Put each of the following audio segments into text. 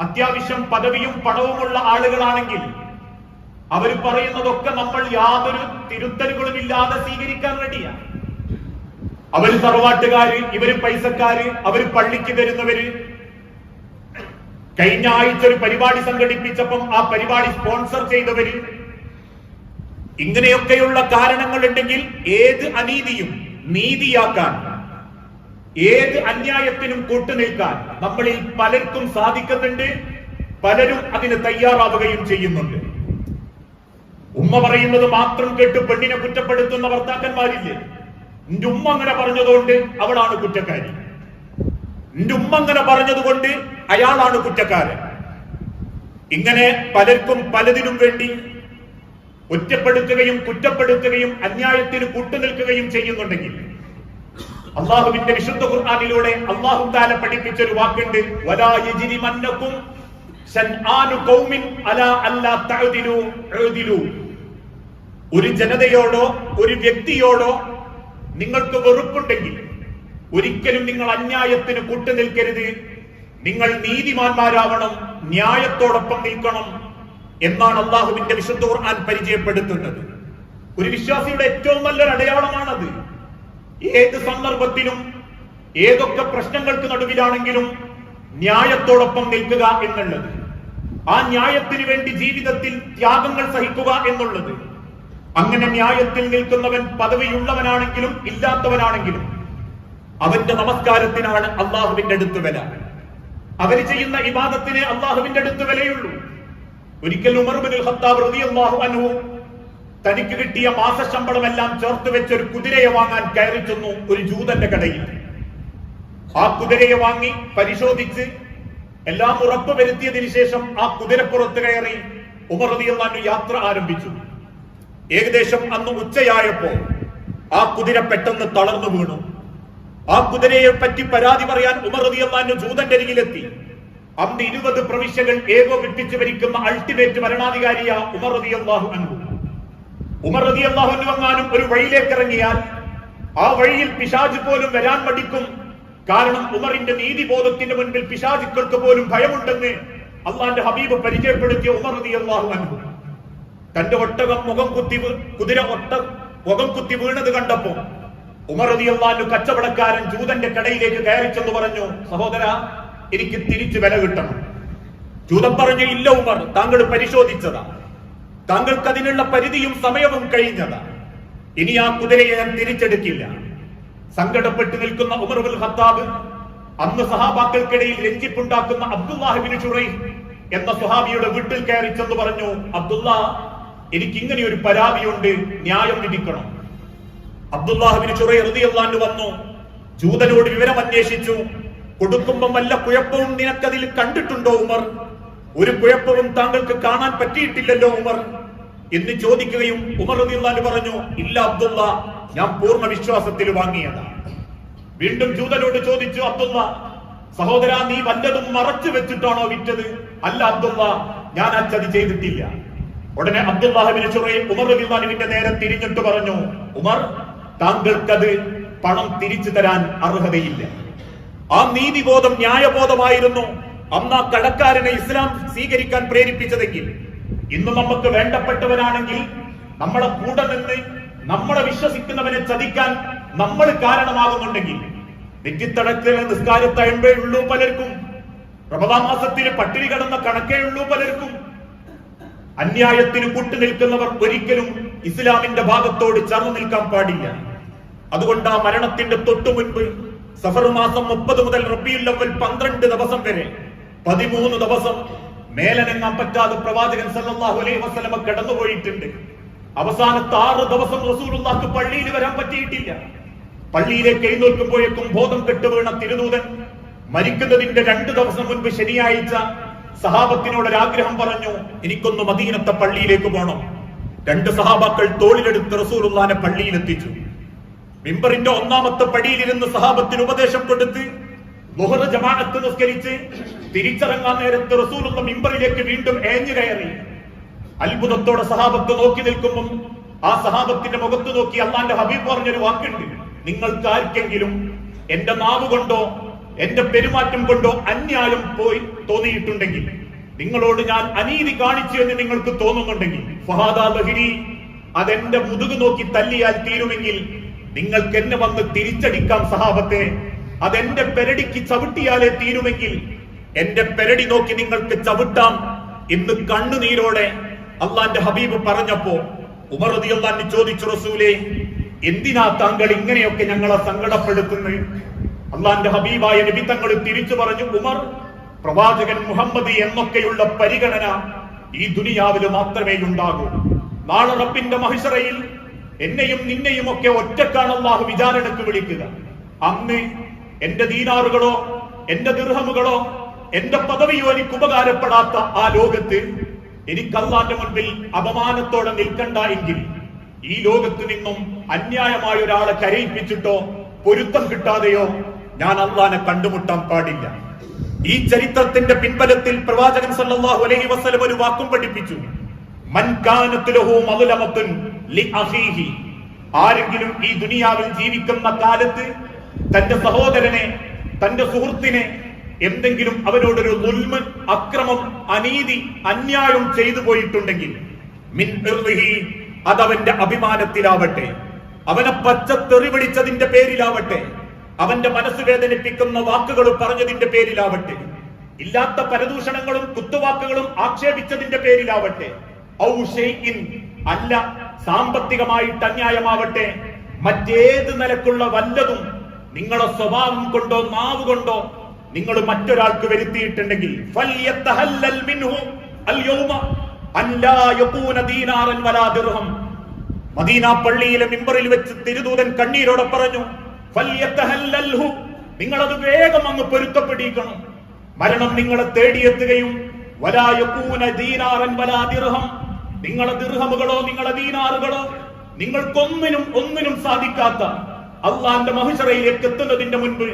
അത്യാവശ്യം പദവിയും പണവുമുള്ള ആളുകളാണെങ്കിൽ അവർ പറയുന്നതൊക്കെ നമ്മൾ യാതൊരു തിരുത്തലുകളും ഇല്ലാതെ സ്വീകരിക്കാൻ റെഡിയാണ് അവർ തറവാട്ടുകാര് ഇവർ പൈസക്കാര് അവർ പള്ളിക്ക് തരുന്നവര് കഴിഞ്ഞ ആഴ്ച ഒരു പരിപാടി സംഘടിപ്പിച്ചപ്പം ആ പരിപാടി സ്പോൺസർ ചെയ്തവര്. ഇങ്ങനെയൊക്കെയുള്ള കാരണങ്ങൾ ഉണ്ടെങ്കിൽ ഏത് അനീതിയും നീതിയാക്കാൻ ഏത് അന്യായത്തിനും കൂട്ടുനിൽക്കാൻ നമ്മളിൽ പലർക്കും സാധിക്കുന്നുണ്ട് പലരും അതിന് തയ്യാറാവുകയും ചെയ്യുന്നുണ്ട്. ഉമ്മ പറയുന്നത് മാത്രം കേട്ട് പെണ്ണിനെ കുറ്റപ്പെടുത്തുന്ന ഭർത്താക്കന്മാരില്ലേ? നിന്റെ ഉമ്മ അങ്ങനെ പറഞ്ഞതുകൊണ്ട് അവളാണ് കുറ്റക്കാരി. നിന്റെ ഉമ്മ അങ്ങനെ പറഞ്ഞതുകൊണ്ട് അയാളാണ് കുറ്റക്കാരൻ. ഇങ്ങനെ പലർക്കും പലതിനും വേണ്ടി ഒറ്റപ്പെടുത്തുകയും കുറ്റപ്പെടുത്തുകയും അന്യായത്തിന് കൂട്ടുനിൽക്കുകയും ചെയ്യുന്നുണ്ടെങ്കിൽ അള്ളാഹുവിന്റെ വിശുദ്ധ ഖുർആാനിലൂടെ അള്ളാഹു താല പഠിപ്പിച്ച ഒരു വാക്കുണ്ട് ഒരു ജനതയോടോ ഒരു വ്യക്തിയോടോ നിങ്ങൾക്ക് വെറുപ്പുണ്ടെങ്കിൽ ഒരിക്കലും നിങ്ങൾ അന്യായത്തിന് കൂട്ടുനിൽക്കരുത് നിങ്ങൾ നീതിമാന്മാരാവണം ന്യായത്തോടൊപ്പം നിൽക്കണം എന്നാണ് അള്ളാഹുവിന്റെ വിശുദ്ധ ഖുർആൻ പരിചയപ്പെടുത്തുന്നത്. ഒരു വിശ്വാസിയുടെ ഏറ്റവും നല്ലൊരു അടയാളമാണത് ഏത് സന്ദർഭത്തിലും ഏതൊക്കെ പ്രശ്നങ്ങൾക്ക് നടുവിലാണെങ്കിലും ന്യായത്തോടൊപ്പം നിൽക്കുക എന്നുള്ളത്. ആ ന്യായത്തിന് വേണ്ടി ജീവിതത്തിൽ ത്യാഗങ്ങൾ സഹിക്കുക എന്നുള്ളത്. അങ്ങനെ ന്യായത്തിൽ നിൽക്കുന്നവൻ പദവിയുള്ളവനാണെങ്കിലും ഇല്ലാത്തവനാണെങ്കിലും അവന്റെ നമസ്കാരത്തിനാണ് അള്ളാഹുവിന്റെ അടുത്ത് വില. അവർ ചെയ്യുന്ന ഇബാദത്തിന് അള്ളാഹുവിന്റെ അടുത്ത് വിലയുള്ളൂ. ഒരിക്കൽ ഉമർബിനുൽ ഖത്താബ് റളിയല്ലാഹു അൻഹു തനിക്ക് കിട്ടിയ മാസശമ്പളം എല്ലാം ചേർത്ത് വെച്ച് ഒരു കുതിരയെ വാങ്ങാൻ കയറി ചെന്നു ഒരു ജൂതന്റെ കടയിൽ. ആ കുതിരയെ വാങ്ങി പരിശോധിച്ച് എല്ലാം ഉറപ്പ് വരുത്തിയതിനു ശേഷം ആ കുതിരപ്പുറത്ത് കയറി ഉമർ റളിയല്ലാഹു യാത്ര ആരംഭിച്ചു. ഏകദേശം അന്ന് ഉച്ചയായപ്പോ ആ കുതിര പെട്ടെന്ന് തളർന്നു വീണു. ആ കുതിരയെ പറ്റി പരാതി പറയാൻ ഉമർ റളിയല്ലാഹു ജൂതന്റെ അരികിലെത്തി. അന്ന് ഇരുപത് പ്രവിശ്യകൾ ഏകോപിപ്പിച്ച് ഭരിക്കുന്ന അൾട്ടിമേറ്റ് ഭരണാധികാരിയ ഉമർ അനുഭവം ഉമർ റളിയല്ലാഹു അൻഹു ഒരു വഴിയിലേക്ക് ഇറങ്ങിയാൽ ആ വഴിയിൽ പിശാജ് പോലും വരാൻ മടിക്കും. കാരണം ഉമറിന്റെ നീതിബോധത്തിന്റെ മുൻപിൽ പിശാചുക്കൾക്ക് പോലും ഭയമുണ്ടെന്ന് അള്ളാന്റെ ഹബീബ് പരിചയപ്പെടുത്തിയ ഉമർ അള്ളാഹു അൻഹു. തന്റെ ഒട്ടകം മുഖം കുത്തി കുതിര ഒട്ട മുഖം കുത്തി വീണത് കണ്ടപ്പോ ഉമർ അള്ളാഹു കച്ചവടക്കാരൻ ജൂതന്റെ കടയിലേക്ക് കയറി ചെന്ന് പറഞ്ഞു സഹോദര എനിക്ക് തിരിച്ചു വില കിട്ടണം. ജൂതൻ പറഞ്ഞു ഇല്ല ഉമർ താങ്കൾ പരിശോധിച്ചതാ. താങ്കൾക്ക് അതിനുള്ള പരിധിയും സമയവും കഴിഞ്ഞതാ. ഇനി ആ കുതിരയെ ഞാൻ തിരിച്ചെടുക്കില്ല. സങ്കടപ്പെട്ടു നിൽക്കുന്ന ഉമർബുൽ ഹത്താബ് അന്ന് സഹാബാക്കൾക്കിടയിൽ രഞ്ജിപ്പുണ്ടാക്കുന്ന അബ്ദുല്ലാഹിബിന് ഷുറൈ എന്ന സുഹാബിയുടെ വീട്ടിൽ കയറി ചെന്ന് പറഞ്ഞു അബ്ദുല്ല എനിക്ക് ഇങ്ങനെ ഒരു പരാതിയുണ്ട് ന്യായം വിധിക്കണം. അബ്ദുല്ലാഹിബിന് ഷുറൈ റളിയല്ലാഹു വന്നു ജൂതനോട് വിവരം അന്വേഷിച്ചു. കൊടുക്കുമ്പം വല്ല കുഴപ്പവും നിനക്കതിൽ കണ്ടിട്ടുണ്ടോ ഉമർ? ഒരു കുഴപ്പവും താങ്കൾക്ക് കാണാൻ പറ്റിയിട്ടില്ലല്ലോ ഉമർ. എന്ന് ചോദിക്കുകയും ഉമർ റബിള്ളാൻ പറഞ്ഞു ഇല്ല അബ്ദുള്ള ഞാൻ പൂർണ വിശ്വാസത്തിൽ വാങ്ങിയതാണ് വീണ്ടും ജൂതനോട് ചോദിച്ചു അബ്ദുള്ള സഹോദര നീ വല്ലതും മറച്ചു വെച്ചിട്ടാണോ വിറ്റത്? അല്ല അബ്ദുള്ള ഞാൻ ആ ചതി ചെയ്തിട്ടില്ല. ഉടനെ അബ്ദുല്ലാഹിബിന് ചുറയും ഉമർ റളിയല്ലാഹുവിന്റെ നേരെ തിരിഞ്ഞിട്ട് പറഞ്ഞു ഉമർ താങ്കൾക്കത് പണം തിരിച്ചു തരാൻ അർഹതയില്ല. ആ നീതിബോധം ന്യായബോധമായിരുന്നു. അന്ന് ആ കടക്കാരനെ ഇസ്ലാം സ്വീകരിക്കാൻ പ്രേരിപ്പിച്ചതെങ്കിൽ ഇന്ന് നമുക്ക് വേണ്ടപ്പെട്ടവനാണെങ്കിൽ നമ്മളെ കൂടെ നിന്ന് നമ്മളെ വിശ്വസിക്കുന്നവനെ ചതിക്കാൻ നമ്മൾ കാരണമാകുന്നുണ്ടെങ്കിൽ നെറ്റിത്തടക്കിലെ നിസ്കാരത്തഴമ്പേ ഉള്ളൂ പലർക്കും. റമദാ മാസത്തിൽ പട്ടിണി കിടന്ന കണക്കേ ഉള്ളൂ പലർക്കും. അന്യായത്തിന് കൂട്ടുനിൽക്കുന്നവർ ഒരിക്കലും ഇസ്ലാമിന്റെ ഭാഗത്തോട് ചേർന്ന് നിൽക്കാൻ പാടില്ല. അതുകൊണ്ട് ആ മരണത്തിന്റെ തൊട്ടു മുൻപ് സഫർ മാസം മുപ്പത് മുതൽ റബ്ബിയുള്ളവൽ പന്ത്രണ്ട് ദിവസം വരെ പതിമൂന്ന് ദിവസം മേലനങ്ങാൻ പറ്റാതെ പ്രവാചകൻ സല്ലല്ലാഹു അലൈഹി വസല്ലമ കടന്നുപോയിട്ടുണ്ട്. അവസാനത്തെ ആറ് ദിവസം റസൂലുള്ളാഹ് പള്ളിയിൽ വരാൻ പറ്റിയിട്ടില്ല. പള്ളിയിലേക്ക് എഴുന്നേൽക്കുമ്പോഴേക്കും ബോധം കെട്ടുവീണ തിരുദൂതൻ മരിക്കുന്നതിന്റെ രണ്ട് ദിവസം മുൻപ് ശനിയാഴ്ച സഹാബത്തിനോട് ആഗ്രഹം പറഞ്ഞു എനിക്കൊന്ന് മദീനത്തെ പള്ളിയിലേക്ക് പോകണം രണ്ട് സഹാബാക്കൾ തോളിലെടുത്ത് റസൂലുള്ളാനെ പള്ളിയിലെത്തിച്ചു. മിമ്പറിന്റെ ഒന്നാമത്തെ പടിയിലിരുന്ന് സഹാബത്തിന് ഉപദേശം കൊടുത്ത് മുഹറ ജമാഅത്ത് നിസ്കരിച്ച് തിരിച്ചിറങ്ങാൻ നേരത്ത് റസൂലുള്ള മിമ്പറിലേക്ക് വീണ്ടും ഏഞ്ഞു കയറി. അത്ഭുതത്തോടെ സഹാബത്ത് നോക്കി നിൽക്കുമ്പോൾ ആ സഹാബത്തിന്റെ മുഖത്ത് നോക്കി അള്ളാന്റെ ഹബീബ് പറഞ്ഞൊരു വാക്കുണ്ട്. നിങ്ങൾക്ക് ആർക്കെങ്കിലും എന്റെ നാവ് കൊണ്ടോ എന്റെ പെരുമാറ്റം കൊണ്ടോ അന്യായം പോയി തോന്നിയിട്ടുണ്ടെങ്കിൽ നിങ്ങളോട് ഞാൻ അനീതി കാണിച്ചു എന്ന് നിങ്ങൾക്ക് തോന്നുന്നുണ്ടെങ്കിൽ ഫഹാദാ ബഹിരി അതെന്റെ മുതുക് നോക്കി തല്ലിയാൽ തീരുമെങ്കിൽ നിങ്ങൾക്ക് എന്നെ വന്ന് തിരിച്ചടിക്കാം സഹാബത്തെ. അതെന്റെ പെരടിക്ക് ചവിട്ടിയാലേ തീരുമെങ്കിൽ എന്റെ പെരടി നോക്കി നിങ്ങൾക്ക് ചവിട്ടാം. ഇന്ന് കണ്ണുനീരോടെ അള്ളാന്റെ ഹബീബ് പറഞ്ഞപ്പോ ഉമർ അള്ളാൻ ചോദിച്ചു റസൂലേ എന്തിനാ താങ്കൾ ഇങ്ങനെയൊക്കെ ഞങ്ങളെ സങ്കടപ്പെടുത്തുന്നത് അള്ളാന്റെ ഹബീബായ നബി തങ്ങൾ തിരിച്ചു പറഞ്ഞു ഉമർ പ്രവാചകൻ മുഹമ്മദ് എന്നൊക്കെയുള്ള പരിഗണന ഈ ദുനിയാവിൽ മാത്രമേ ഉണ്ടാകൂ. നാളെ റബ്ബിന്റെ മഹിഷറയിൽ എന്നെയും നിന്നെയും ഒക്കെ ഒറ്റക്കാണ് അള്ളാഹു വിചാരണക്ക് വിളിക്കുക. അന്ന് എന്റെ ദീനാറുകളോ എന്റെ ദിർഹമുകളോ എന്റെ പദവിയോ എനിക്ക് ഉപകാരപ്പെടാത്ത ആ ലോകത്ത് എനിക്ക് അള്ളാന്റെ മുൻപിൽ അപമാനത്തോടെ നിൽക്കണ്ട എങ്കിൽ ഈ ലോകത്ത് നിന്നും അന്യായമായ ഒരാളെ കരയിപ്പിച്ചിട്ടോ പൊരുത്തം കിട്ടാതെയോ ഞാൻ അള്ളാനെ കണ്ടുമുട്ടാൻ പാടില്ല. ഈ ചരിത്രത്തിന്റെ പിൻബലത്തിൽ പ്രവാചകൻ സല്ലല്ലാഹു അലൈഹി വസല്ലം ഒരു വാക്കും പഠിപ്പിച്ചു. ആരെങ്കിലും ഈ ദുനിയാവിൽ ജീവിക്കുന്ന കാലത്ത് തന്റെ സഹോദരനെ തന്റെ സുഹൃത്തിനെ എന്തെങ്കിലും അവരോടൊരു ദുൽമൻ അക്രമം അനീതി അന്യായം ചെയ്തു പോയിട്ടുണ്ടെങ്കിൽ മിൻ അതവന്റെ അഭിമാനത്തിലാവട്ടെ. അവനെ പച്ച തെറിവിടിച്ചതിന്റെ പേരിലാവട്ടെ. അവന്റെ മനസ്സ് വേദനിപ്പിക്കുന്ന വാക്കുകൾ പറഞ്ഞതിന്റെ പേരിലാവട്ടെ. ഇല്ലാത്ത പരദൂഷണങ്ങളും കുത്തുവാക്കുകളും ആക്ഷേപിച്ചതിന്റെ പേരിലാവട്ടെ. ഔ അല്ല സാമ്പത്തികമായിട്ട് അന്യായമാവട്ടെ. മറ്റേത് നിലക്കുള്ള വല്ലതും നിങ്ങളെ സ്വഭാവം കൊണ്ടോ നാവ് കൊണ്ടോ നിങ്ങൾ മറ്റൊരാൾക്ക് വരുത്തിയിട്ടുണ്ടെങ്കിൽ മദീന പള്ളിയിലെ മിമ്പറിൽ വെച്ച് തിരുദൂതൻ കണ്ണീരോടെ പറഞ്ഞു നിങ്ങളത് വേഗം അങ്ങ് പൊരുത്തപ്പെടിക്കണം. മരണം നിങ്ങളെ തേടിയെത്തുകയും നിങ്ങളെ ദിർഹമുകളോ നിങ്ങളെ ദീനാറുകളോ നിങ്ങൾക്കൊന്നിനും ഒന്നിനും സാധിക്കാത്ത അള്ളാന്റെ മഹിഷറയിലേക്ക് എത്തുന്നതിന്റെ മുൻപ്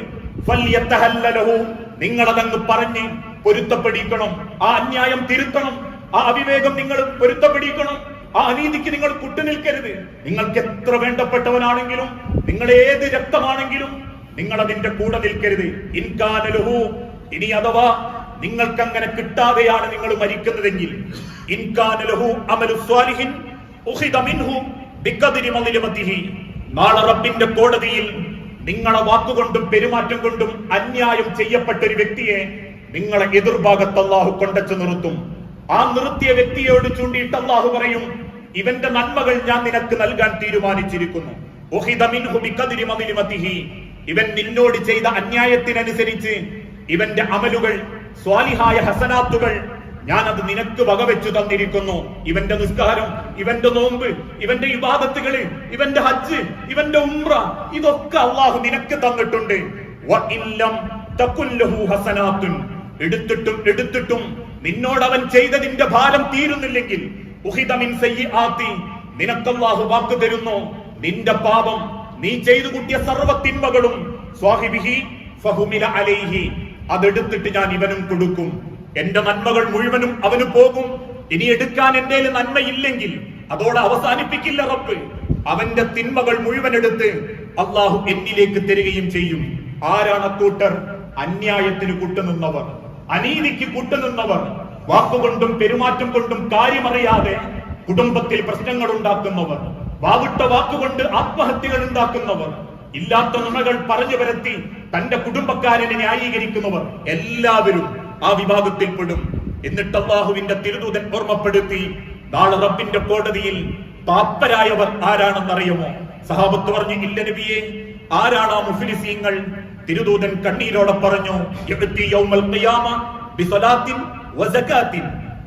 നിങ്ങളതങ്ങ് പറഞ്ഞ് പൊരുത്തപ്പെടിക്കണം ആ അന്യായം തിരുത്തണം. ആ അവിവേകം നിങ്ങൾ പൊരുത്തപ്പെടിക്കണം ആ അനീതിക്ക് നിങ്ങൾ കുട്ടുനിൽക്കരുത്. നിങ്ങൾക്ക് എത്ര വേണ്ടപ്പെട്ടവനാണെങ്കിലും നിങ്ങൾ ഏത് രക്തമാണെങ്കിലും നിങ്ങൾ അതിന്റെ കൂടെ നിൽക്കരുത്. ഇൻകാനലുഹു ഇനി അഥവാ നിങ്ങൾക്ക് അങ്ങനെ കിട്ടാതെയാണ് നിങ്ങൾ മരിക്കുന്നതെങ്കിൽ. ഇൻകാനലുഹു അമലു സ്വാലിഹിൻ ഉഹിദ മിൻഹു നാളെ റബ്ബിന്റെ കോടതിയിൽ നിങ്ങളെ വാക്കുകൊണ്ടും പെരുമാറ്റം കൊണ്ടും അന്യായം ചെയ്യപ്പെട്ട ഒരു വ്യക്തിയെ നിങ്ങളെ എതിർഭാഗത്ത് അള്ളാഹു കൊണ്ടച്ചു നിർത്തും ആ നിർത്തിയ വ്യക്തിയോട് ചൂണ്ടിയിട്ട് അള്ളാഹു പറയും ഇവന്റെ നന്മകൾ ഞാൻ നിനക്ക് നൽകാൻ തീരുമാനിച്ചിരിക്കുന്നു. ഇവൻ നിന്നോട് ചെയ്ത അന്യായത്തിനനുസരിച്ച് ഇവന്റെ അമലുകൾ സ്വാലിഹായ ഹസനാത്തുകൾ ഞാൻ അത് നിനക്ക് വകവെച്ചു തന്നിരിക്കുന്നു. ഇവന്റെ നിസ്കാരം ഇവന്റെ നോമ്പ് ഇവന്റെ വിവാദത്തുകൾ ഇവന്റെ ഹജ്ജ് ഇവന്റെ ഉംറ ഇതൊക്കെ അള്ളാഹു നിനക്ക് തന്നിട്ടുണ്ട്. എടുത്തിട്ടും എടുത്തിട്ടും നിന്നോട് അവൻ ചെയ്തതിന്റെ ഭാരം തീരുന്നില്ലെങ്കിൽ നിനക്കല്ലാഹു വാക്ക് തരുന്നു. നിന്റെ പാപം നീ ചെയ്തു കൂട്ടിയ സർവ തിന്മകളും അതെടുത്തിട്ട് ഞാൻ ഇവനും കൊടുക്കും. എന്റെ നന്മകൾ മുഴുവനും അവന് പോകും. ഇനി എടുക്കാൻ എന്റെ നന്മയില്ലെങ്കിൽ അതോടെ അവസാനിപ്പിക്കില്ല റബ്ബ്. അവന്റെ തിന്മകൾ മുഴുവൻ എടുത്ത് അള്ളാഹു എന്നിലേക്ക് തരികയും ചെയ്യും. ആരാണ് കൂട്ടർ അന്യായത്തിന് കൂട്ടുനിന്നവർ. അനീതിക്ക് കൂട്ടുനിന്നവർ. വാക്കുകൊണ്ടും പെരുമാറ്റം കൊണ്ടും കാര്യമറിയാതെ കുടുംബത്തിൽ പ്രശ്നങ്ങൾ ഉണ്ടാക്കുന്നവർ. വാവിട്ട വാക്കുകൊണ്ട് ആത്മഹത്യകൾ ഉണ്ടാക്കുന്നവർ. ഇല്ലാത്ത നുണകൾ പറഞ്ഞു വരത്തി തന്റെ കുടുംബക്കാരനെ ന്യായീകരിക്കുന്നവർ. എല്ലാവരും ആ വിഭാഗത്തിൽപ്പെടും എന്നിട്ട് അള്ളാഹുവിന്റെ തിരുദൂതൻ ഓർമ്മപ്പെടുത്തി നാളെ റബ്ബിന്റെ കോടതിയിൽ പാപ്പരായവർ ആരാണെന്നറിയുമോ? സഹാബത്ത് പറഞ്ഞു ഇല്ല നബിയെ ആരാണ് ആ മുഫ്ലിസീങ്ങൾ? തിരുദൂതൻ കണ്ണീരോടെ പറഞ്ഞു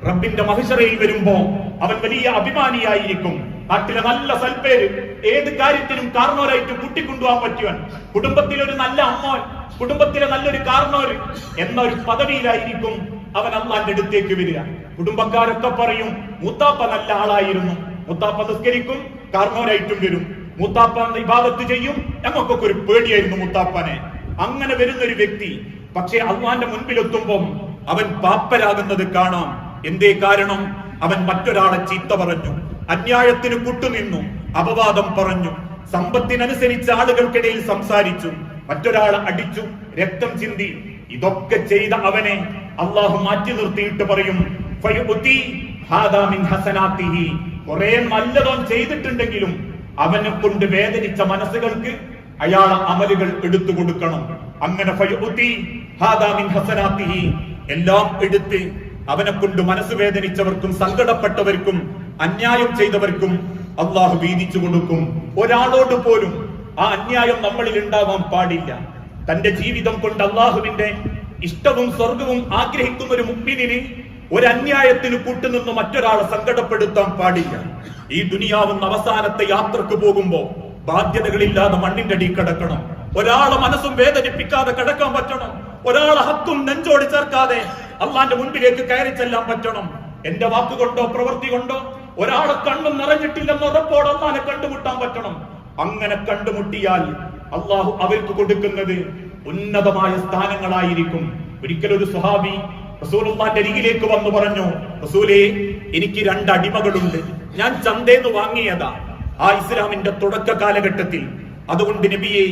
റബ്ബിന്റെ മഹിഷറയിൽ വരുമ്പോ അവൻ വലിയ അഭിമാനിയായിരിക്കും. നാട്ടിലെ നല്ല സൽപ്പേര് ഏത് കാര്യത്തിനും കാരണവരായിട്ട് കൂട്ടിക്കൊണ്ടുപോകാൻ പറ്റിയവൻ കുടുംബത്തിലൊരു നല്ല അമ്മോൻ കുടുംബത്തിലെ നല്ലൊരു കാരണവർ എന്നൊരു പദവിയിലായിരിക്കും അവൻ അള്ളാന്റെ അടുത്തേക്ക് വരിക. കുടുംബക്കാരൊക്കെ പറയും മൂത്താപ്പ നല്ല ആളായിരുന്നു. മൂത്താപ്പ നിസ്കരിക്കും കാരണവരായിട്ടും വരും. മൂത്താപ്പ ഇബാദത്ത് ചെയ്യും. ഞങ്ങൾക്കൊക്കെ ഒരു പേടിയായിരുന്നു മൂത്താപ്പനെ. അങ്ങനെ വരുന്ന ഒരു വ്യക്തി പക്ഷെ അള്ളാന്റെ മുൻപിലെത്തുമ്പം അവൻ പാപ്പരാകുന്നത് കാണാം. എന്തേ കാരണം? അവൻ മറ്റൊരാളെ ചീത്ത പറഞ്ഞു. അന്യായത്തിന് കൂട്ടുനിന്നു. അപവാദം പറഞ്ഞു. സമ്പത്തിനനുസരിച്ച് ആളുകൾക്കിടയിൽ സംസാരിച്ചു. മറ്റൊരാളെ അടിച്ചു രക്തം ചിന്തി ഇതൊക്കെ ചെയ്ത അവനെ അള്ളാഹു മാറ്റി നിർത്തിയിട്ട് പറയും കുറെ നല്ലതോൻ ചെയ്തിട്ടുണ്ടെങ്കിലും അവനെ കൊണ്ട് വേദനിച്ച മനസ്സുകൾക്ക് അയാളെ അമലുകൾ എടുത്തു കൊടുക്കണം. അങ്ങനെ എല്ലാം എടുത്ത് അവനെ കൊണ്ട് മനസ്സ് വേദനിച്ചവർക്കും സങ്കടപ്പെട്ടവർക്കും അന്യായം ചെയ്തവർക്കും അള്ളാഹു വീതിച്ചു കൊടുക്കും. ഒരാളോട് പോലും ആ അന്യായം നമ്മളിൽ ഉണ്ടാവാൻ പാടില്ല. തന്റെ ജീവിതം കൊണ്ട് അള്ളാഹുവിന്റെ ഇഷ്ടവും സ്വർഗവും ആഗ്രഹിക്കുന്ന ഒരു മുക്മിനിന് ഒരു അന്യായത്തിന് കൂട്ടുനിന്ന് മറ്റൊരാളെ സങ്കടപ്പെടുത്താൻ പാടില്ല. ഈ ദുനിയാവും അവസാനത്തെ യാത്രയ്ക്ക് പോകുമ്പോ ബാധ്യതകളില്ലാതെ മണ്ണിന്റെ അടി കിടക്കണം. ഒരാളെ മനസ്സും വേദനിപ്പിക്കാതെ കിടക്കാൻ പറ്റണം. ഒരാളെ ഹക്കും നെഞ്ചോട് ചേർക്കാതെ അള്ളാന്റെ മുൻപിലേക്ക് കയറി ചെല്ലാൻ പറ്റണം. എന്റെ വാക്കുകൊണ്ടോ പ്രവൃത്തി കൊണ്ടോ ഒരാളെ കണ്ണും നിറഞ്ഞിട്ടില്ലെന്ന് ഉറപ്പോടെ അള്ളാനെ കണ്ടുമുട്ടാൻ പറ്റണം. അങ്ങനെ കണ്ടുമുട്ടിയാൽ അള്ളാഹു അവർക്ക് കൊടുക്കുന്നത് ഉന്നതമായ സ്ഥാനങ്ങളായിരിക്കും. ഒരിക്കൽ ഒരു സുഹാബി റസൂലുള്ളാന്റെ അരികിലേക്ക് വന്നു പറഞ്ഞു റസൂലേ എനിക്ക് രണ്ട് അടിമകളുണ്ട്. ഞാൻ ചന്തേന്ന് വാങ്ങിയതാ ആ ഇസ്ലാമിന്റെ തുടക്ക കാലഘട്ടത്തിൽ. അതുകൊണ്ട് നബിയെ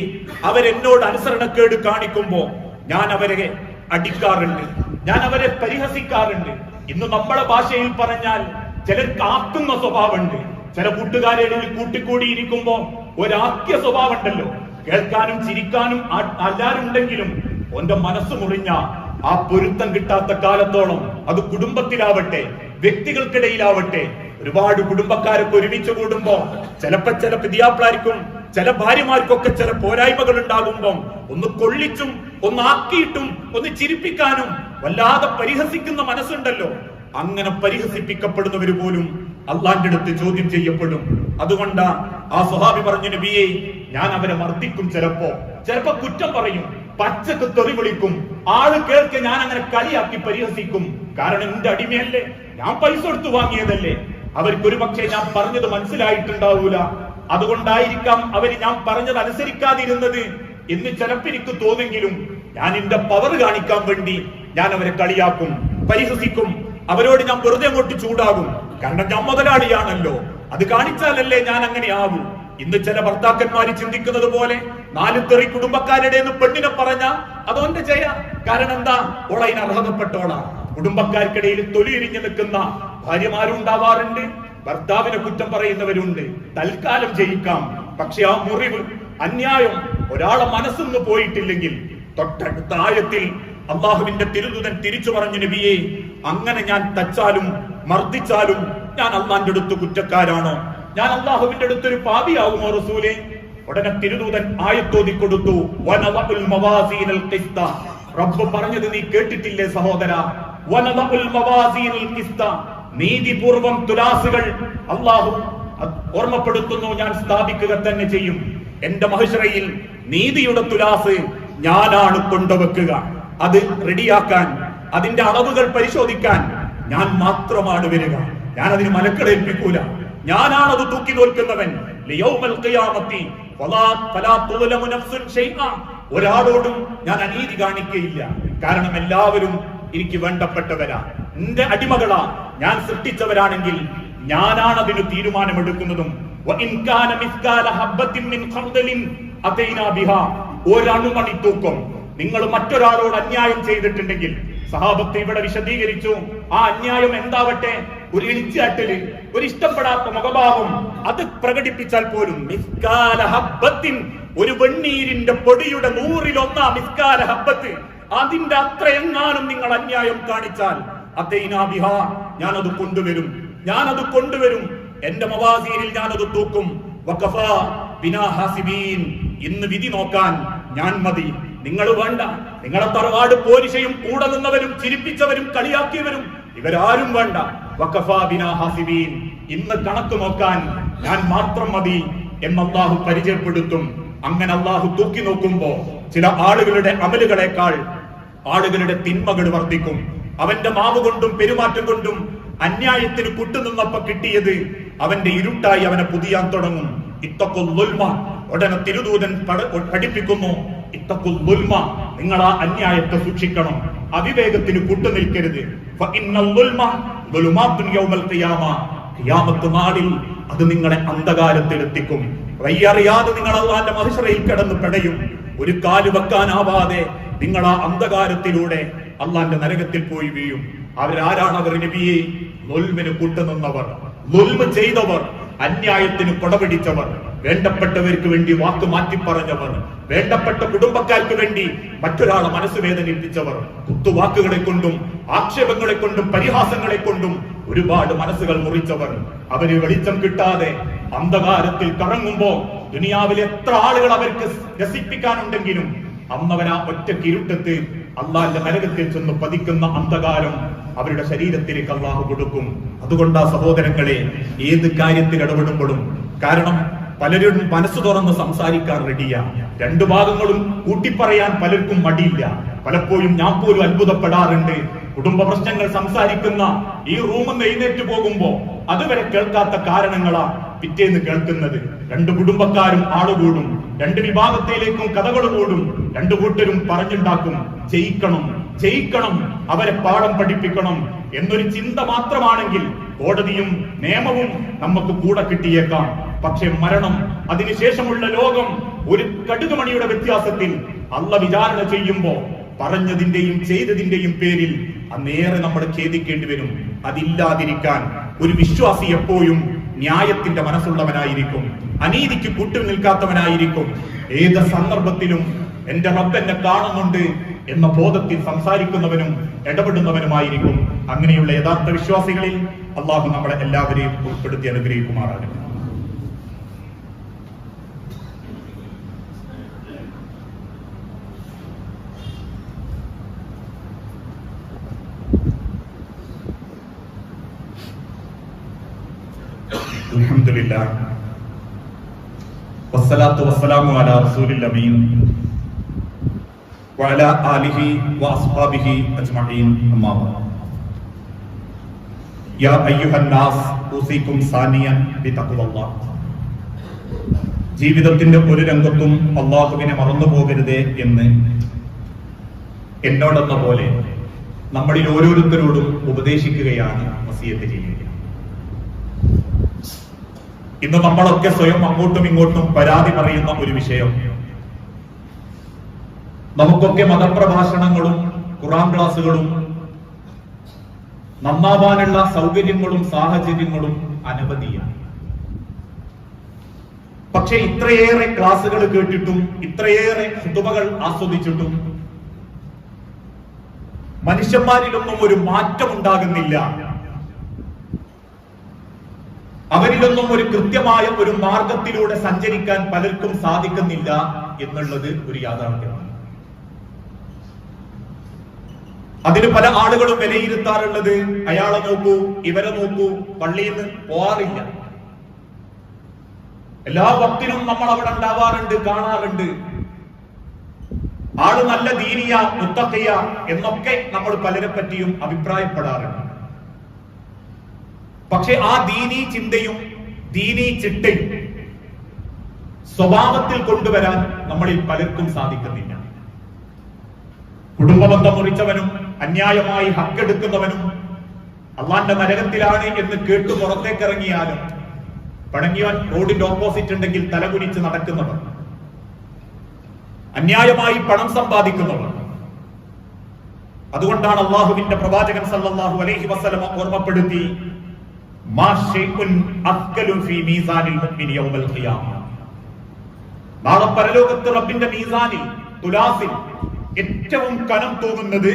അവരെന്നോട് അനുസരണക്കേട് കാണിക്കുമ്പോ ഞാൻ അവരെ അടിക്കാറുണ്ട്. ഞാൻ അവരെ പരിഹസിക്കാറുണ്ട്. ഇന്ന് നമ്മളെ ഭാഷയിൽ പറഞ്ഞാൽ ചിലർക്ക് ആക്കുന്ന സ്വഭാവമുണ്ട്. ചില കൂട്ടുകാരെ ഇടയിൽ കൂട്ടിക്കൂടിയിരിക്കുമ്പോ ഒരാക്യ സ്വഭാവം ഉണ്ടല്ലോ കേൾക്കാനും ചിരിക്കാനും ആ- എല്ലാരും ഉണ്ടെങ്കിലും ഓന്റെ മനസ്സ് മുറിഞ്ഞ ആ പൊരുത്തം കിട്ടാത്ത കാലത്തോളം അത് കുടുംബത്തിലാവട്ടെ വ്യക്തികൾക്കിടയിലാവട്ടെ ഒരുപാട് കുടുംബക്കാരൊക്കെ ഒരുമിച്ച് കൂടുമ്പോ ചിലപ്പോ ചില പിതിയാപ്പിളാർക്കും ചില ഭാര്യമാർക്കൊക്കെ ചില പോരായ്മകൾ ഉണ്ടാകുമ്പോ ഒന്ന് കൊള്ളിച്ചും ഒന്ന് ആക്കിയിട്ടും ഒന്ന് ചിരിപ്പിക്കാനും വല്ലാതെ പരിഹസിക്കുന്ന മനസ്സുണ്ടല്ലോ. അങ്ങനെ പരിഹസിപ്പിക്കപ്പെടുന്നവര് പോലും അള്ളാന്റെ അടുത്ത് ചോദ്യം ചെയ്യപ്പെടും. അതുകൊണ്ടാ ആ സ്വഹാബി പറഞ്ഞു നബിയെ ഞാൻ അവരെ മർദ്ദിക്കും ചിലപ്പോ. ചിലപ്പോ കുറ്റം പറയും പച്ചക്ക് തെറി വിളിക്കും ആൾ കേൾക്കെ ഞാൻ അങ്ങനെ കളിയാക്കി പരിഹസിക്കും. കാരണം എന്റെ അടിമയല്ലേ? ഞാൻ പൈസ കൊടുത്തു വാങ്ങിയതല്ലേ? അവർക്ക് ഒരു പക്ഷേ ഞാൻ പറഞ്ഞത് മനസ്സിലായിട്ടുണ്ടാവൂല. അതുകൊണ്ടായിരിക്കാം അവർ ഞാൻ പറഞ്ഞത് അനുസരിക്കാതിരുന്നത്. എന്ന് ചിലപ്പോ എനിക്ക് തോന്നെങ്കിലും ഞാൻ എന്റെ പവർ കാണിക്കാൻ വേണ്ടി ഞാൻ അവരെ കളിയാക്കും പരിഹസിക്കും. അവരോട് ഞാൻ വെറുതെ അങ്ങോട്ട് ചൂടാകും. കാരണം ഞാൻ മുതലാളിയാണല്ലോ അത് കാണിച്ചാലല്ലേ ഞാൻ അങ്ങനെ ആവൂ ഇന്ന് ചില ഭർത്താക്കന്മാർ ചിന്തിക്കുന്നത് പോലെ നാല് തെറി കുടുംബക്കാരുടെ പെണ്ണിനെ പറഞ്ഞ അതോന്റെ ചെയ്യ കാരണം എന്താ? ഓള അതിന് അർഹതപ്പെട്ടോളാ. കുടുംബക്കാർക്കിടയിൽ തൊലിയിരിഞ്ഞു നിൽക്കുന്ന ഭാര്യമാരും ഉണ്ടാവാറുണ്ട്. ഭർത്താവിനെ കുറ്റം പറയുന്നവരുണ്ട്. തൽക്കാലം ജയിക്കാം. പക്ഷെ ആ മുറിവ് അന്യായം ഒരാളെ മനസ്സൊന്ന് പോയിട്ടില്ലെങ്കിൽ തൊട്ടടുത്ത ആയത്തിൽ അള്ളാഹുവിന്റെ തിരുതുതൻ തിരിച്ചു പറഞ്ഞു നബിയെ അങ്ങനെ ഞാൻ തച്ചാലും മർദ്ദിച്ചാലും ഞാൻ അള്ളാന്റെ അടുത്ത് കുറ്റക്കാരാണോ? ഞാൻ അള്ളാഹുവിന്റെ അടുത്തൊരു പാപിയാകുമോ റസൂലെ? ഉടനെ തിരുദൂതൻ ആയത്തോതി കൊടുത്തു. റബ്ബ് പറഞ്ഞത് നീ കേട്ടിട്ടില്ലേ സഹോദര. നീതിപൂർവം തുലാസുകൾ അള്ളാഹു ഓർമ്മപ്പെടുത്തുന്നു ഞാൻ സ്ഥാപിക്കുക തന്നെ ചെയ്യും. എന്റെ മഹിഷറയിൽ നീതിയുടെ തുലാസ് ഞാനാണ് കൊണ്ടുവെക്കുക. അത് റെഡിയാക്കാൻ അതിന്റെ അളവുകൾ പരിശോധിക്കാൻ ഞാൻ മാത്രമാണ് വരിക. ഞാൻ അതിന് മലക്കളേൽപ്പിക്കൂല ഞാനാണ് അത് തൂക്കി നഫ്സുൻ ഒരാളോടും ഞാൻ അനീതി കാണിക്കയില്ല. കാരണം എല്ലാവരും എനിക്ക് വേണ്ടപ്പെട്ടവരാ. എന്റെ അടിമകളാ. ഞാൻ സൃഷ്ടിച്ചവരാണെങ്കിൽ ഞാനാണ് അതിന് തീരുമാനമെടുക്കുന്നതും. ഒരണുമണി തൂക്കം നിങ്ങൾ മറ്റൊരാളോട് അന്യായം ചെയ്തിട്ടുണ്ടെങ്കിൽ സഹാബത്ത് ഇവിടെ വിശദീകരിച്ചു. ആ അന്യായം എന്താവട്ടെ? ഒരു ഇളിച്ചാട്ടൽ ഒരു ഇഷ്ടപ്പെടാത്ത മുഖഭാവം അത് പ്രകടിപ്പിച്ചാൽ പോലും മിസ്കാല ഹബ്ബത്തിൻ ഒരു വെണ്ണീരിന്റെ പൊടിയുടെ നൂറിലൊന്നാ മിസ്കാല ഹബ്ബത്ത്. അതിന്റെ അത്ര നിങ്ങൾ അന്യായം കാണിച്ചാൽ അതൈനാ ബിഹാ ഞാനത് കൊണ്ടുവരും. ഞാനത് കൊണ്ടുവരും. എന്റെ മവാസീനിൽ ഞാനത് തൂക്കും. ഇന്ന് വിധി നോക്കാൻ ഞാൻ മതി. നിങ്ങൾ വേണ്ട. നിങ്ങളെ തറവാട് പോലീസയും കൂടെ നിന്നവരും ചിരിപ്പിച്ചവരും കളിയാക്കിയവരും ഇവരാരും വേണ്ട. ഹാസിബീൻ. ഇന്ന് കണക്ക് നോക്കാൻ ഞാൻ മാത്രം മതി എന്ന് അള്ളാഹു പരിചയപ്പെടുത്തും. അങ്ങനെ അള്ളാഹു തൂക്കി നോക്കുമ്പോ ചില ആളുകളുടെ അമലുകളെക്കാൾ ആളുകളുടെ തിന്മകൾ വർദ്ധിക്കും. അവന്റെ മാവ് കൊണ്ടും പെരുമാറ്റം കൊണ്ടും അന്യായത്തിന് കുട്ടുനിന്നപ്പോ കിട്ടിയത് അവന്റെ ഇരുട്ടായി അവനെ പുതിയാൻ തുടങ്ങും. ഉടനെ തിരുദൂതൻ പഠിപ്പിക്കുന്നു ഇത്തക്കുൽ ലുൽമ നിങ്ങൾ ആ അന്യായത്തെ സൂക്ഷിക്കണം അവിവേകത്തിന് കൂട്ടുനിൽക്കരുത്. നാളിൽ അത് നിങ്ങളെ അന്ധകാരത്തിലെത്തിക്കും. വയ്യറിയാതെ നിങ്ങൾ അള്ളാന്റെ മഹിഷറയിൽ കിടന്ന് പെടയും. ഒരു കാൽ വെക്കാനാവാതെ നിങ്ങൾ ആ അന്ധകാരത്തിലൂടെ അള്ളാന്റെ നരകത്തിൽ പോയി വീഴും. അവരാരാണ് അവർ നബിയെ? നൊൽമിന് കൂട്ടുനിന്നവർ. നൊൽമ ചെയ്തവർ. അന്യായത്തിന് കൊടപിടിച്ചവർ വേണ്ടപ്പെട്ടവർക്ക് വേണ്ടി വാക്ക് മാറ്റി പറഞ്ഞവർ വേണ്ടപ്പെട്ട കുടുംബക്കാർക്ക് വേണ്ടി മറ്റൊരാളെ മനസ്സ് വേദനിപ്പിച്ചവർ കുത്തുവാക്കുകളെ കൊണ്ടും ആക്ഷേപങ്ങളെ കൊണ്ടും പരിഹാസങ്ങളെ കൊണ്ടും ഒരുപാട് മനസ്സുകൾ മുറിച്ചവർ അവർ വെളിച്ചം കിട്ടാതെ അന്ധകാരത്തിൽ കറങ്ങുമ്പോ ദുനിയാവിൽ എത്ര ആളുകൾ അവർക്ക് രസിപ്പിക്കാനുണ്ടെങ്കിലും അന്നവൻ ആ ഒറ്റ കിരുട്ടത്ത് അള്ളാന്റെ നരകത്തിൽ ചെന്ന് പതിക്കുന്ന അന്ധകാരം അവരുടെ ശരീരത്തിലേക്ക് അള്ളാഹു കൊടുക്കും. അതുകൊണ്ടാ സഹോദരങ്ങളെ ഏത് കാര്യത്തിൽ ഇടപെടുമ്പോഴും കാരണം പലരും മനസ്സ് തുറന്ന് സംസാരിക്കാൻ റെഡിയാ രണ്ടു ഭാഗങ്ങളും കൂട്ടിപ്പറയാൻ പലർക്കും മടിയില്ല. പലപ്പോഴും ഞാൻ പോലും അത്ഭുതപ്പെടാറുണ്ട്. കുടുംബ പ്രശ്നങ്ങൾ സംസാരിക്കുന്ന ഈ റൂമിൽ നിന്ന് എഴുന്നേറ്റ് പോകുമ്പോ അതുവരെ കേൾക്കാത്ത കാരണങ്ങളാ പിറ്റേന്ന് കേൾക്കുന്നത്. രണ്ട് കുടുംബക്കാരും ആളുകൂടും. രണ്ട് വിഭാഗത്തിലേക്കും കഥകൾ കൂടും. രണ്ടു കൂട്ടരും പറഞ്ഞുണ്ടാക്കും ജയിക്കണം ജയിക്കണം അവരെ പാഠം പഠിപ്പിക്കണം എന്നൊരു ചിന്ത മാത്രമാണെങ്കിൽ കോടതിയും നിയമവും നമുക്ക് കൂടെ കിട്ടിയേക്കാം. പക്ഷെ മരണം അതിനുശേഷമുള്ള ലോകം ഒരു കടുകുമണിയുടെ വ്യത്യാസത്തിൽ അല്ല വിചാരണ ചെയ്യുമ്പോ പറഞ്ഞതിന്റെയും ചെയ്തതിന്റെയും പേരിൽ അന്നേറെ നമ്മൾ ഖേദിക്കേണ്ടി വരും. അതില്ലാതിരിക്കാൻ ഒരു വിശ്വാസി എപ്പോഴും ന്യായത്തിന്റെ മനസ്സുള്ളവനായിരിക്കും. അനീതിക്ക് കൂട്ടു നിൽക്കാത്തവനായിരിക്കും. ഏത് സന്ദർഭത്തിലും എന്റെ റബ്ബ് എന്നെ കാണുന്നുണ്ട് എന്ന ബോധത്തിൽ സംസാരിക്കുന്നവനും ഇടപെടുന്നവനുമായിരിക്കും. അങ്ങനെയുള്ള യഥാർത്ഥ വിശ്വാസികളിൽ അള്ളാഹു നമ്മളെ എല്ലാവരെയും ഉൾപ്പെടുത്തി അനുഗ്രഹിക്കുമാറാകട്ടെ. അലഹമുല്ല വസ്സലാത്തു വസ്സലാമു അലാ റസൂലിൽ وعلى آله وأصحابه أجمعين أما بعد يا أيها الناس أوصيكم ثانيا بتقوى الله ജീവിതത്തിന്റെ ഒരു രംഗത്തും അള്ളാഹുവിനെ മറന്നു പോകരുതേ എന്ന് എന്നോടെന്ന പോലെ നമ്മളിൽ ഓരോരുത്തരോടും ഉപദേശിക്കുകയാണ് വസിയത്ത് ചെയ്യുക ഇന്ന് നമ്മളൊക്കെ സ്വയം അങ്ങോട്ടും ഇങ്ങോട്ടും പരാതി പറയുന്ന ഒരു വിഷയം നമുക്കൊക്കെ മതപ്രഭാഷണങ്ങളും ഖുറാൻ ക്ലാസുകളും നന്നാവാനുള്ള സൗകര്യങ്ങളും സാഹചര്യങ്ങളും അനവധിയാണ് പക്ഷെ ഇത്രയേറെ ക്ലാസുകൾ കേട്ടിട്ടും ഇത്രയേറെ ഹുതുമകൾ ആസ്വദിച്ചിട്ടും മനുഷ്യന്മാരിലൊന്നും ഒരു മാറ്റം ഉണ്ടാകുന്നില്ല അവരിലൊന്നും ഒരു കൃത്യമായ ഒരു മാർഗത്തിലൂടെ സഞ്ചരിക്കാൻ പലർക്കും സാധിക്കുന്നില്ല എന്നുള്ളത് ഒരു യാഥാർത്ഥ്യമാണ്. അതിന് പല ആളുകളും വിലയിരുത്താറുള്ളത്. അയാളെ നോക്കൂ ഇവരെ നോക്കൂ പള്ളിയിൽ നിന്ന് പോവാറില്ല. എല്ലാ ഭക്തിനും നമ്മൾ അവിടെ ഉണ്ടാവാറുണ്ട് കാണാറുണ്ട്. ആൾ നല്ല ദീനിയ മുത്തക്കയ്യ എന്നൊക്കെ നമ്മൾ പലരെ പറ്റിയും അഭിപ്രായപ്പെടാറുണ്ട്. പക്ഷെ ആ ദീനി ചിന്തയും ദീനി ചിട്ടയും സ്വഭാവത്തിൽ കൊണ്ടുവരാൻ നമ്മളിൽ പലർക്കും സാധിക്കുന്നില്ല. കുടുംബബന്ധം മുറിച്ചവനും അന്യായമായി ഹക്കെടുക്കുന്നവനും അള്ളാന്റെ നരകത്തിലാണ് എന്ന് കേട്ടു പുറത്തേക്ക് ഇറങ്ങിയാലും റോഡിന്റെ ഓപ്പോസിറ്റ് ഉണ്ടെങ്കിൽ തലകുനിച്ച് നടക്കുന്നവർ അന്യായമായി പണം സമ്പാദിക്കുന്നവർ അതുകൊണ്ടാണ് അള്ളാഹുവിന്റെ പ്രവാചകൻ സല്ലാഹു അലൈഹി വസ്ലമ ഓർമ്മപ്പെടുത്തി നാളെ പരലോകത്ത് റബ്ബിന്റെ മീസാനിൽ തുലാസിൽ ഏറ്റവും കനം തോന്നുന്നത്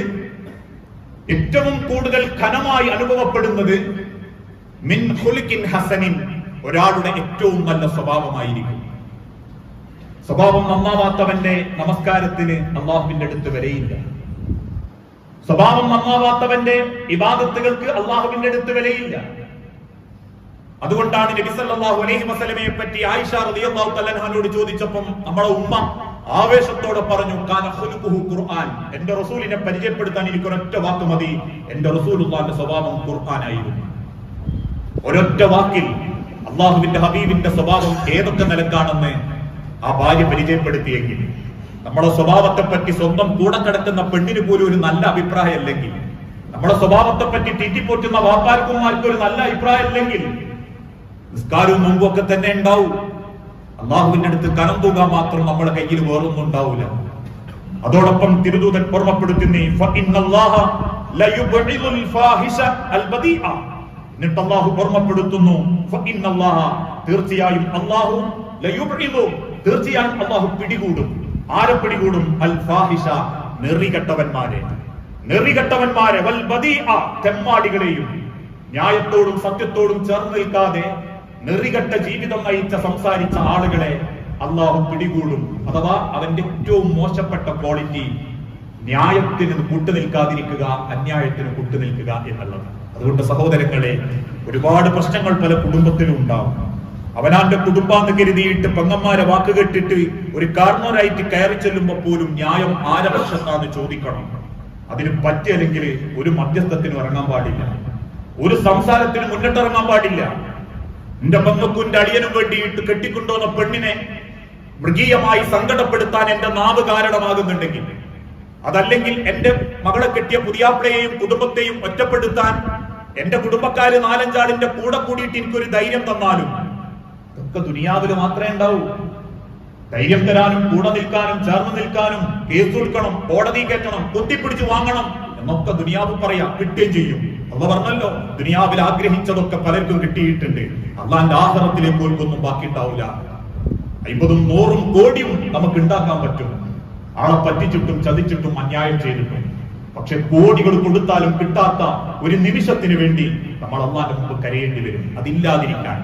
ഏറ്റവും കൂടുതൽ ഘനമായി അനുഭവപ്പെടുന്നത് മിൻ ഹുലിക്കിൻ ഹസനിൻ ഒരാളുടെ ഏറ്റവും നല്ല സ്വഭാവമായിരിക്കും. സ്വഭാവം നന്നാവാത്തവന്റെ നമസ്കാരത്തിന് അള്ളാഹുവിന്റെ അടുത്ത് വരെയില്ല സ്വഭാവം നന്നാവാത്തവന്റെ ഇബാദത്തുകൾക്ക് അള്ളാഹുവിന്റെ അടുത്ത് വിലയില്ല. അതുകൊണ്ടാണ് നബി സല്ലല്ലാഹു അലൈഹി വസല്ലമയെ പറ്റി ആയിഷ റളിയല്ലാഹു തആലയോട് ചോദിച്ചപ്പം നമ്മുടെ ഉമ്മ ആവേശത്തോടെ പറഞ്ഞു ഖുർആൻ. എന്റെ റസൂലിനെ പരിചയപ്പെടുത്താൻ എനിക്ക് ഒരൊറ്റ വാക്ക് മതി. എന്റെ റസൂലുള്ളാന്റെ സ്വഭാവം ഖുർആനായിരുന്നു. ഒരൊറ്റ വാക്കിൽ അള്ളാഹുവിന്റെ ഹബീബിന്റെ സ്വഭാവം ഏതൊക്കെ നിലക്കാണെന്ന് ആ ഭാര്യ പരിചയപ്പെടുത്തിയെങ്കിൽ നമ്മുടെ സ്വഭാവത്തെ പറ്റി സ്വന്തം കൂടെ കിടക്കുന്ന പെണ്ണിന് പോലും ഒരു നല്ല അഭിപ്രായം അല്ലെങ്കിൽ നമ്മുടെ സ്വഭാവത്തെ പറ്റി തീറ്റിപ്പോറ്റുന്ന വാപ്പാർക്കുമാർക്കും ഒരു നല്ല അഭിപ്രായം അല്ലെങ്കിൽ നിസ്കാരവും മുമ്പും ഒക്കെ തന്നെ ഉണ്ടാവും. അള്ളാഹുവിന്റെ അടുത്ത് കനം തുക മാത്രം നമ്മുടെ കയ്യിൽ വേറൊന്നും ഉണ്ടാവില്ല അതോടൊപ്പം തിരുദൂതൻ ഓർമ്മപ്പെടുത്തുന്നേ തീർച്ചയായും അള്ളാഹു പിടികൂടും. പിടികൂടും? അൽ വൽ ബദീഅ ന്യായത്തോടും സത്യത്തോടും ചേർന്ന് നിൽക്കാതെ നെറികെട്ട ജീവിതം നയിച്ച സംസാരിച്ച ആളുകളെ അള്ളാഹു പിടികൂടും. അഥവാ അവന്റെ ഏറ്റവും മോശപ്പെട്ട ക്വാളിറ്റി ന്യായത്തിന് കൂട്ടുനിൽക്കാതിരിക്കുക അന്യായത്തിന് കൂട്ടുനിൽക്കുക എന്നുള്ളത്. അതുകൊണ്ട് സഹോദരങ്ങളെ ഒരുപാട് പ്രശ്നങ്ങൾ പല കുടുംബത്തിലും ഉണ്ടാവും. അവനാന്റെ കുടുംബാന്ന് കരുതിയിട്ട് പെങ്ങന്മാരെ വാക്ക് കേട്ടിട്ട് ഒരു കാരണവരായിട്ട് കയറി ചെല്ലുമ്പോൾ പോലും ന്യായം ആരെ വശത്താന്ന് ചോദിക്കണം. അതിന് പറ്റിയല്ലെങ്കിൽ ഒരു മധ്യസ്ഥത്തിന് ഇറങ്ങാൻ പാടില്ല. ഒരു സംസാരത്തിന് മുന്നിട്ടിറങ്ങാൻ പാടില്ല. എന്റെ പെങ്ങക്കുന്റെ അടിയനും വേണ്ടിയിട്ട് കെട്ടിക്കൊണ്ടുവന്ന പെണ്ണിനെ മൃഗീയമായി സങ്കടപ്പെടുത്താൻ എന്റെ നാവ് കാരണമാകുന്നുണ്ടെങ്കിൽ അതല്ലെങ്കിൽ എന്റെ മകളെ കെട്ടിയ പുതിയാപ്പിളയെയും കുടുംബത്തെയും ഒറ്റപ്പെടുത്താൻ എന്റെ കുടുംബക്കാര് നാലഞ്ചാളിന്റെ കൂടെ കൂടിയിട്ട് എനിക്കൊരു ധൈര്യം തന്നാലും ഇതൊക്കെ ദുനിയാവിൽ മാത്രമേ ഉണ്ടാവൂ. ധൈര്യം തരാനും കൂടെ നിൽക്കാനും ചേർന്ന് നിൽക്കാനും കേസ് കൊടുക്കണം കോടതി കയറ്റണം കുത്തിപ്പിടിച്ച് വാങ്ങണം എന്നൊക്കെ ദുനിയാവ് പറയാം കിട്ടുകയും ചെയ്യും. അള്ള പറഞ്ഞല്ലോ ദുനിയാവിൽ ആഗ്രഹിച്ചതൊക്കെ പലർക്കും കിട്ടിയിട്ടുണ്ട്. അള്ളാന്റെ ആഹാരത്തിലേക്ക് ഒന്നും ബാക്കി ഉണ്ടാവില്ല അയ്പതും നൂറും കോടിയും നമുക്ക് ഉണ്ടാക്കാൻ പറ്റും. ആളെ പറ്റിച്ചിട്ടും ചതിച്ചിട്ടും അന്യായം ചെയ്തിട്ടും. പക്ഷെ കോടികൾ കൊടുത്താലും കിട്ടാത്ത ഒരു നിമിഷത്തിന് വേണ്ടി നമ്മൾ അള്ളാന്റെ മുമ്പ് കരയേണ്ടി വരും. അതില്ലാതിരിക്കാൻ.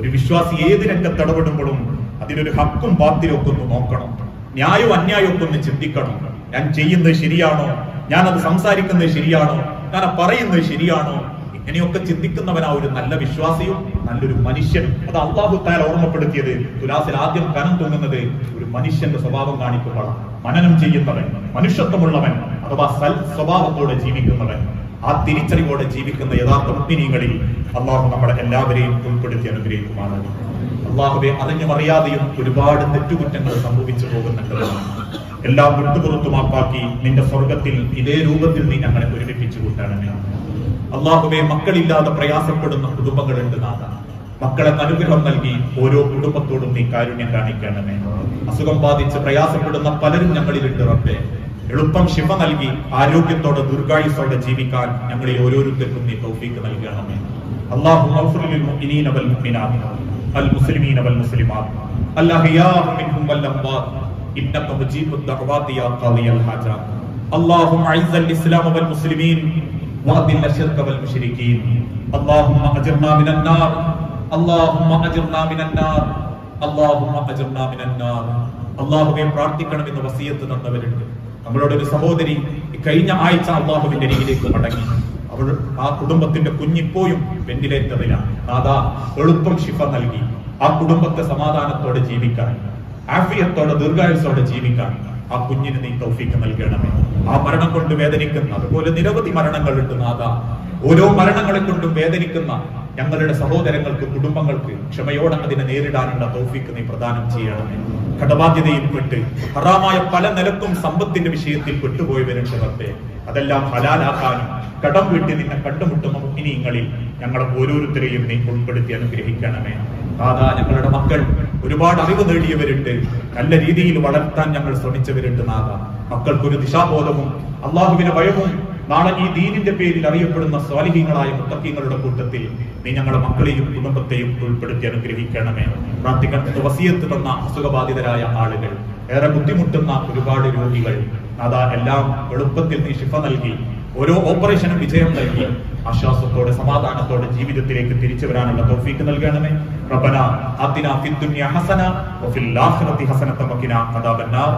ഒരു വിശ്വാസി ഏത് രംഗത്ത് ഇടപെടുമ്പോഴും അതിനൊരു ഹക്കും ബാധ്യതയും ഒക്കെ ഒന്ന് നോക്കണം. ന്യായവും അന്യായവും ഒന്ന് ചിന്തിക്കണം. ഞാൻ ചെയ്യുന്നത് ശരിയാണോ? ഞാൻ അത് സംസാരിക്കുന്നത് ശരിയാണോ? ഞാൻ പറയുന്നത് ശരിയാണോ? ഇങ്ങനെയൊക്കെ ചിന്തിക്കുന്നവനാ ഒരു നല്ല വിശ്വാസിയും നല്ലൊരു മനുഷ്യനും. അത് അള്ളാഹു താൻ ഓർമ്മപ്പെടുത്തിയത് തുലാസിൽ ആദ്യം കനം തോന്നുന്നത് ഒരു മനുഷ്യന്റെ സ്വഭാവം കാണിക്കുമ്പോഴാണ്. മനനം ചെയ്യുന്നവൻ മനുഷ്യത്വമുള്ളവൻ അഥവാ സൽ സ്വഭാവത്തോടെ ജീവിക്കുന്നവൻ ആ തിരിച്ചറിവോടെ ജീവിക്കുന്ന യഥാർത്ഥ മുഗ്നികളിൽ അള്ളാഹു നമ്മളെ എല്ലാവരെയും ഉൾപ്പെടുത്തി അനുഗ്രഹിക്കുമാണ് അള്ളാഹുവെ അറിഞ്ഞു അറിയാതെയും ഒരുപാട് തെറ്റുകുറ്റങ്ങൾ സംഭവിച്ചു പോകുന്നുണ്ട്. എല്ലാം വിട്ടുപുറത്തുമാപ്പാക്കി നിന്റെ സ്വർഗത്തിൽ ഇതേ രൂപത്തിൽ നീ ഞങ്ങളെ ഒരുമിപ്പിച്ചു കൂട്ടണമേ അള്ളാഹുവെ മക്കളില്ലാതെ പ്രയാസപ്പെടുന്ന കുടുംബങ്ങളുണ്ട് നാഥ മക്കളെ അനുഗ്രഹം നൽകി ഓരോ കുടുംബത്തോടും നീ കാരുണ്യം കാണിക്കണമേ അസുഖം ബാധിച്ച് പ്രയാസപ്പെടുന്ന പലരും ഞങ്ങളിലുണ്ട് റബ്ബേ എളുപ്പം ശിവ നൽകി ആരോഗ്യത്തോടെ ദീർഘായുസോടെ ജീവിക്കാൻ ഞങ്ങളിൽ ഓരോരുത്തർക്കും നീ തൗഫീക്ക് നൽകണമേ അള്ളാഹു المؤمنين والمؤمنات المسلمين والمسلمات الأحياء منهم والأموات إنك مجيب الدعوات يا قاضي الحاجات اللهم أعز الإسلام والمسلمين وأذل الشرك والمشركين اللهم أجرنا من النار اللهم أجرنا من النار اللهم أجرنا من النار അള്ളാഹുവെ പ്രാർത്ഥിക്കണമെന്ന് വസീയത്ത് തന്നവരുണ്ട് നമ്മളോട് ഒരു സഹോദരി കഴിഞ്ഞ ആഴ്ച അള്ളാഹുവിന്റെ അരികിലേക്ക് മടങ്ങി അവൾ ആ കുടുംബത്തിന്റെ കുഞ്ഞിപ്പോയും വെന്റിലേറ്ററിലാണ് അതാ എളുപ്പം ശിഫ നൽകി ആ കുടുംബത്തെ സമാധാനത്തോടെ ജീവിക്കാൻ ആഫിയത്തോടെ ദീർഘായുസോടെ ജീവിക്കാൻ ആ കുഞ്ഞിന് നീ തൗഫീക്ക് നൽകണമേ. ആ മരണം കൊണ്ട് വേദനിക്കുന്ന അതുപോലെ നിരവധി മരണങ്ങൾ ഉണ്ട് നാഥ. ഓരോ മരണങ്ങളെ കൊണ്ടും വേദനിക്കുന്ന ഞങ്ങളുടെ സഹോദരങ്ങൾക്ക് കുടുംബങ്ങൾക്ക് ക്ഷമയോടെ അതിനെ നേരിടാനുള്ള തൗഫീക്ക് നീ പ്രദാനം ചെയ്യണമേ. കടബാധ്യതയിൽപ്പെട്ട് ഹറാമായ പല നിലക്കും സമ്പത്തിന്റെ വിഷയത്തിൽ പെട്ടുപോയവരുണ്ട് റബ്ബേ അതെല്ലാം ഹലാലാക്കാനും കടം വീട്ടി നിന്നെ കണ്ടുമുട്ടുന്ന മുഗ്നിങ്ങളിൽ ഞങ്ങളെ ഓരോരുത്തരെയും നീ ഉൾപ്പെടുത്തി അനുഗ്രഹിക്കണമേ. ദാദാ ഞങ്ങളുടെ മക്കൾ ഒരുപാട് അറിവ് നേടിയവരുണ്ട്. നല്ല രീതിയിൽ വളർത്താൻ ഞങ്ങൾ ശ്രമിച്ചവരുണ്ട് നാഥ. മക്കൾക്കൊരു ദിശാബോധവും അള്ളാഹുവിന്റെ ഭയവും നാളെ ഈ ദീനിന്റെ പേരിൽ അറിയപ്പെടുന്ന സ്വാലിഹീങ്ങളായ മുത്തക്കീങ്ങളുടെ കൂട്ടത്തിൽ നീ ഞങ്ങളുടെ മക്കളെയും കുടുംബത്തെയും ഉൾപ്പെടുത്തി അനുഗ്രഹിക്കണമേ. പ്രാർത്ഥിക്കാൻ വസിയത്ത് തന്ന അസുഖബാധിതരായ ആളുകൾ. ഏറെ ബുദ്ധിമുട്ടുന്ന ഒരുപാട് രോഗികൾ. അതാ എല്ലാം എളുപ്പത്തിൽ നീ ശിഫ നൽകി. ഓരോ ഓപ്പറേഷനും വിജയം നൽകി ആശ്വാസത്തോടെ സമാധാനത്തോടെ ജീവിതത്തിലേക്ക് തിരിച്ചു വരാനുള്ള തൗഫീക്ക് നൽകണമേ. റബ്ബന അതിന ഫിദ്ദുനിയ ഹസന വഫിൽ ആഖിറതി ഹസനത അദാബന്നാർ.